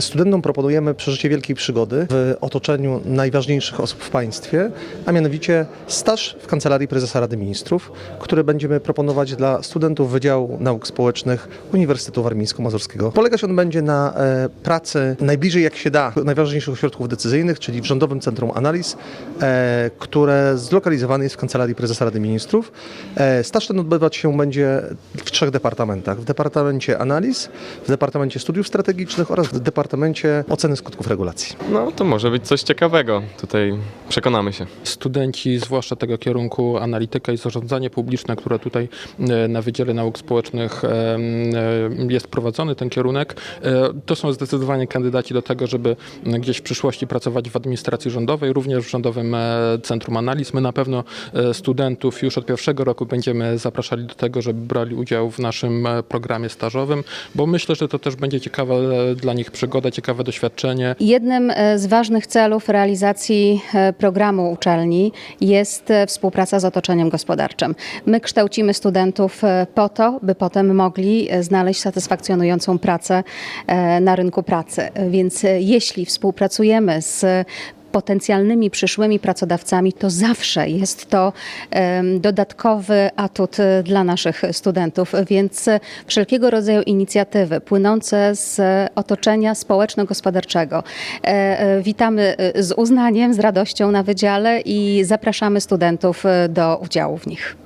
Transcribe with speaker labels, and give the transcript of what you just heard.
Speaker 1: Studentom proponujemy przeżycie wielkiej przygody w otoczeniu najważniejszych osób w państwie, a mianowicie staż w Kancelarii Prezesa Rady Ministrów, który będziemy proponować dla studentów Wydziału Nauk Społecznych Uniwersytetu Warmińsko-Mazurskiego. Polegać on będzie na e, pracy najbliżej jak się da najważniejszych ośrodków decyzyjnych, czyli w Rządowym Centrum Analiz, e, które zlokalizowane jest w Kancelarii Prezesa Rady Ministrów. E, staż ten odbywać się będzie w trzech departamentach. W Departamencie Analiz, w Departamencie Studiów Strategicznych oraz w Departamencie Oceny Skutków Regulacji.
Speaker 2: No to może być coś ciekawego. Tutaj przekonamy się.
Speaker 3: Studenci, zwłaszcza tego kierunku analityka i zarządzanie publiczne, które tutaj e, na Wydziale Nauk Społecznych e, jest prowadzony, ten kierunek, e, to są zdecydowanie kandydaci do tego, żeby gdzieś w przyszłości pracować w administracji rządowej, również w Rządowym Centrum Analiz. My na pewno studentów już od pierwszego roku będziemy zapraszali do tego, żeby brali udział w naszym programie stażowym, bo myślę, że to też będzie ciekawa dla nich przygoda, ciekawe doświadczenie.
Speaker 4: Jednym z ważnych celów realizacji programu uczelni jest współpraca z otoczeniem gospodarczym. My kształcimy studentów e, po to, by potem mogli e, znaleźć satysfakcjonującą pracę e, na rynku pracy. Więc jeśli współpracujemy z potencjalnymi przyszłymi pracodawcami, to zawsze jest to dodatkowy atut e, dla naszych studentów, więc e, wszelkiego rodzaju inicjatywy płynące z otoczenia społeczno-gospodarczego e, witamy z uznaniem, z radością na wydziale i zapraszamy studentów do udziału w nich.